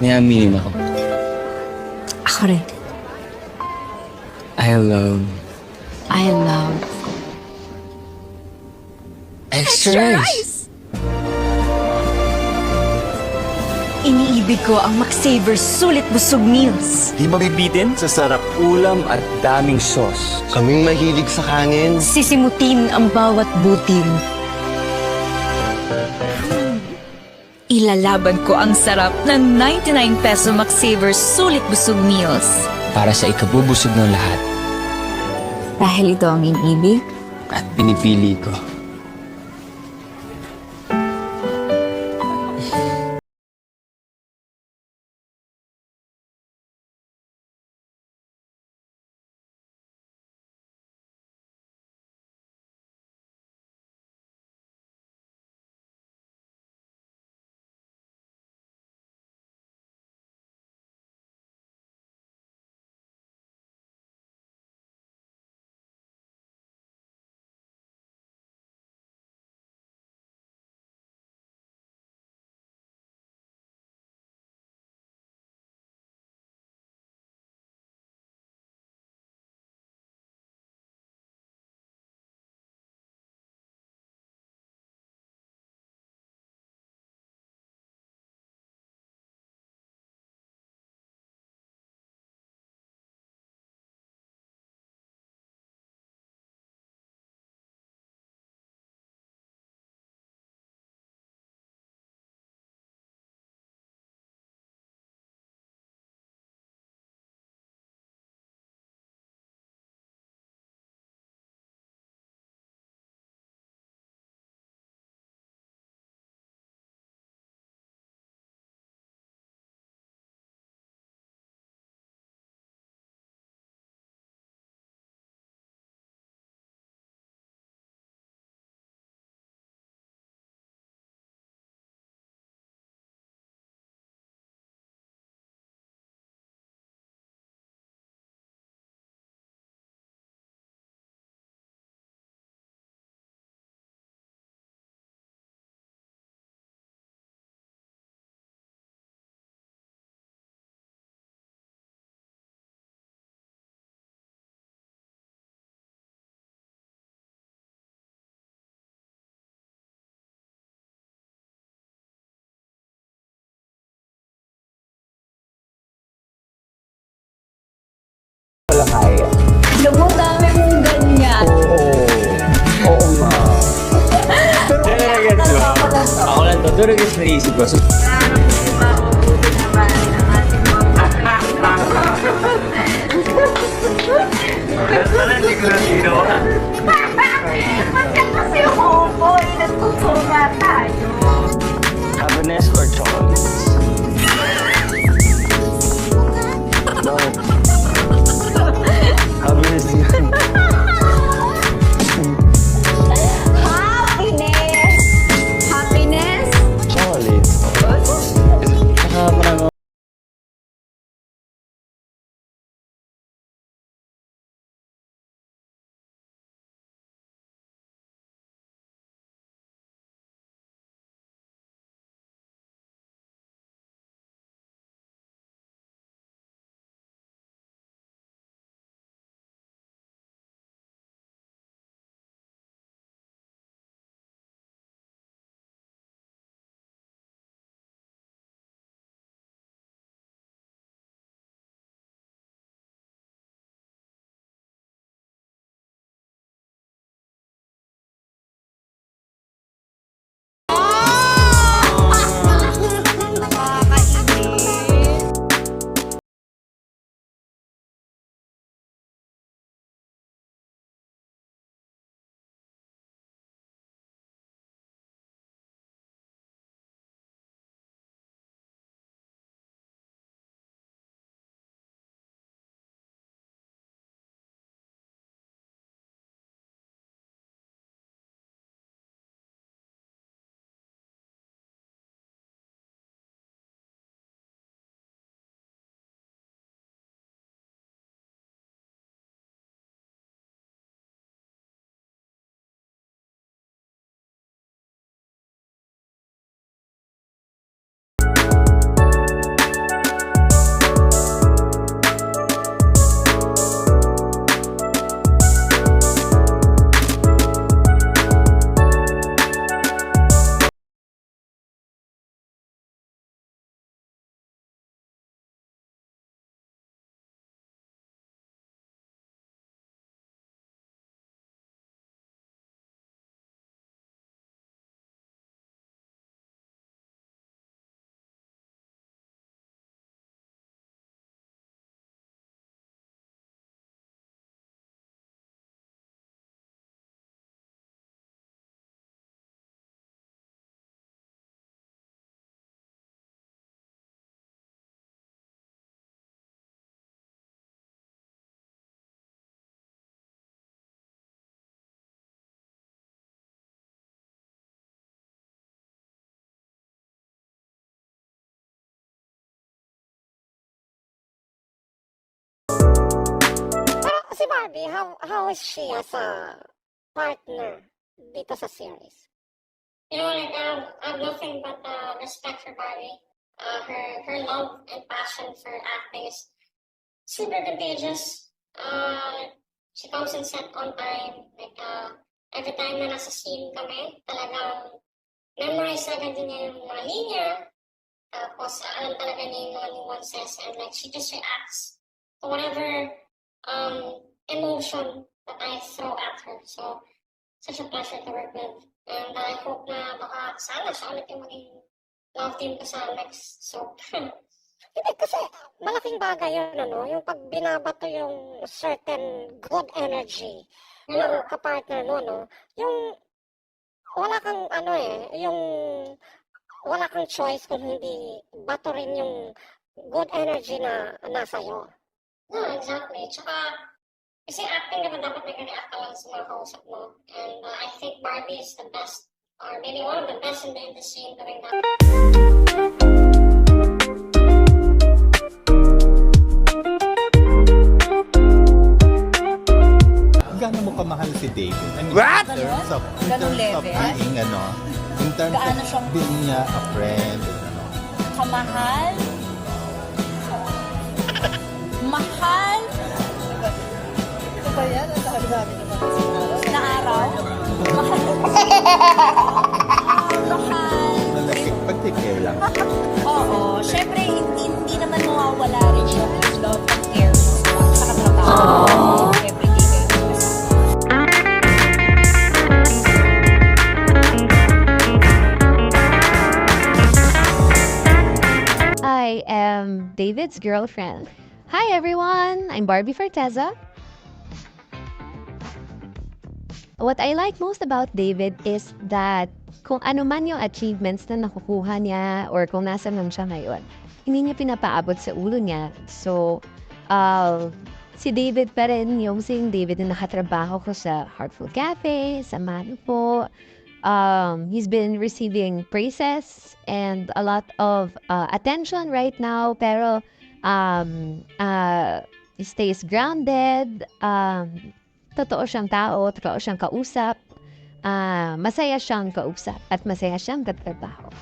May aminin ako. Ako rin. I love I love extra rice. Iniibig ko ang McSaver Sulit Busog Meals. Di mabibitin sa sarap ulam at daming sauce. Kaming mahilig sa kanin. Sisimutin ang bawat butil. Ilalaban ko ang sarap ng 99 peso McSaver Sulit Busog Meals. Para sa ikabubusog ng lahat Dahil ito ang iniibig, at pinipili ko. Alam mo, dami mong ganyan. Ako lang to. Pero guys, naisip ko. So, si Barbie, how how is she as a partner dito sa series? You know, like, um, I have nothing but uh, respect for Barbie. Uh, her her love and passion for acting is super contagious. Uh, she comes and set on time. Like, uh, every time na nasa scene kami, talagang memorize din niya yung mga linya. Tapos, alam talaga niya yung mga nuances. And like, she just reacts to whatever um, emotion that I throw at her. So, such a pleasure to work with. And I hope na baka sana siya ulit yung maging love team ko sa next soap. Hindi kasi malaking bagay yun, ano, yung pag binabato yung certain good energy ng kapartner mo, no, yung wala kang ano eh, yung wala kang choice kung hindi bato rin yung good energy na nasa iyo. no, exactly. Tsaka, kasi acting naman dapat may react ka lang sa mga kausap mo. And uh, I think Barbie is the best, or maybe one of the best in the industry in doing that. Gaano mo kamahal si David? I mean, What? In terms of, in terms of level? being, ano, in terms Gaano of siyang- being niya a friend, ano. Kamahal. Mahal. Na araw. Mahal. Pag-take lang. Oo. Siyempre, hindi, hindi naman mawawala rin yung love and care. I am David's girlfriend. Hi everyone, I'm Barbie Forteza. What I like most about David is that kung ano man yung achievements na nakukuha niya or kung nasa man siya ngayon, hindi niya pinapaabot sa ulo niya. So, uh, si David pa rin yung same David na nakatrabaho ko sa Heartful Cafe, sa Mano po, um, he's been receiving praises and a lot of uh, attention right now pero um, uh, stays grounded um, totoo siyang tao totoo siyang kausap ah, masaya siyang kausap at masaya siyang katrabaho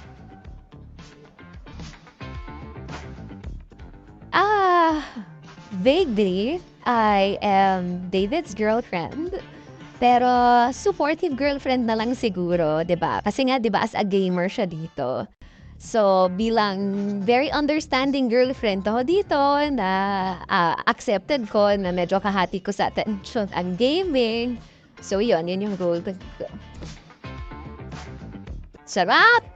ah vaguely I am David's girlfriend pero supportive girlfriend na lang siguro, 'di ba? Kasi nga 'di ba as a gamer siya dito. So, bilang very understanding girlfriend ako dito na ah, accepted ko na medyo kahati ko sa attention ang gaming. So, yun, yun yung role ko. Sarap!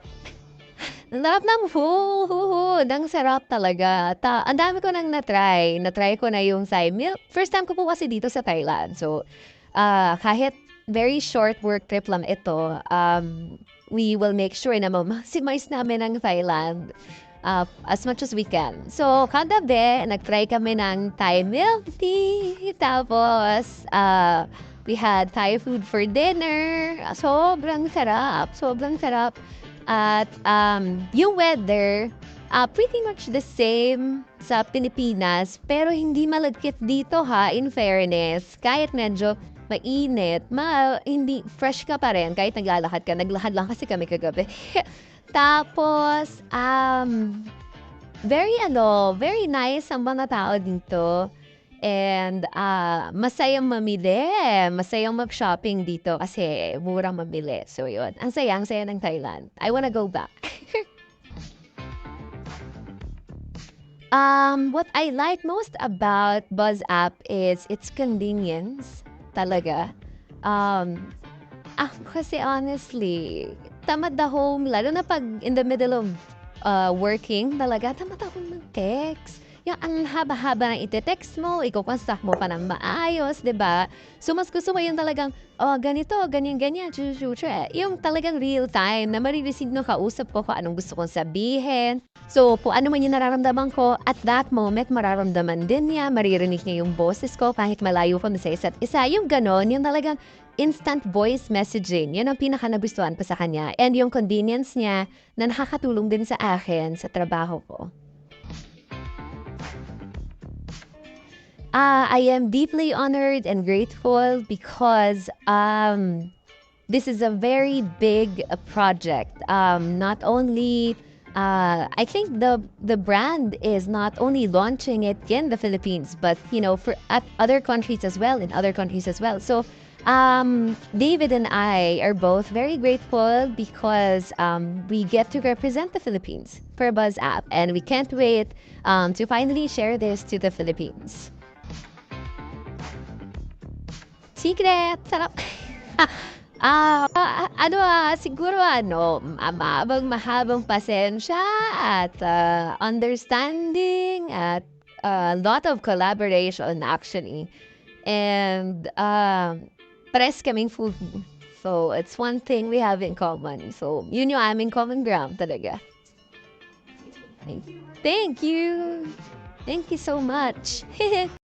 Ang sarap ng food! Ang sarap talaga. Ta ang dami ko nang na-try. Na-try ko na yung Thai milk. First time ko po kasi dito sa Thailand. So, ah kahit very short work trip lang ito, um, we will make sure na ma-maximize namin ang Thailand uh, as much as we can. So, kagabi, nag-try kami ng Thai milk tea. Tapos, uh, we had Thai food for dinner. Sobrang sarap. Sobrang sarap. At um, yung weather, uh, pretty much the same sa Pilipinas. Pero hindi malagkit dito ha, in fairness. Kahit medyo mainit, ma hindi fresh ka pa rin kahit naglalakad ka. Naglakad lang kasi kami kagabi. Tapos, um, very ano, very nice ang mga tao dito. And ah masayang mamili, masayang mag-shopping dito kasi murang mamili. So yun, ang saya, ang saya ng Thailand. I wanna go back. um, what I like most about Buzz app is its convenience talaga. Um, ako kasi honestly, tamad ako, lalo na pag in the middle of uh, working talaga, tamad ako mag-text. Yung ang haba-haba ng ite-text mo, ikukonstruct mo pa ng maayos, ba? So, mas gusto ko yung talagang, oh, ganito, ganyan-ganyan, chu Yung talagang real time na marireceive ng kausap ko kung anong gusto kong sabihin. So, kung ano man yung nararamdaman ko, at that moment, mararamdaman din niya, maririnig niya yung boses ko kahit malayo pa sa isa't isa. Yung ganon, yung talagang instant voice messaging. Yun ang pinaka nagustuhan ko sa kanya. And yung convenience niya na nakakatulong din sa akin sa trabaho ko. Uh, I am deeply honored and grateful because um, this is a very big uh, project. Um, not only, uh, I think the the brand is not only launching it in the Philippines, but you know, for at other countries as well, in other countries as well. So, um, David and I are both very grateful because um, we get to represent the Philippines for Buzz app, and we can't wait um, to finally share this to the Philippines. Secret! Sarap! Ah, ah, ano ah, siguro ano, ma- mahabang pasensya at ah, understanding at a lot of collaboration actually. And um, pares kaming foodie. So, it's one thing we have in common. So, yun yung aming common ground talaga. Thank you. Thank you so much.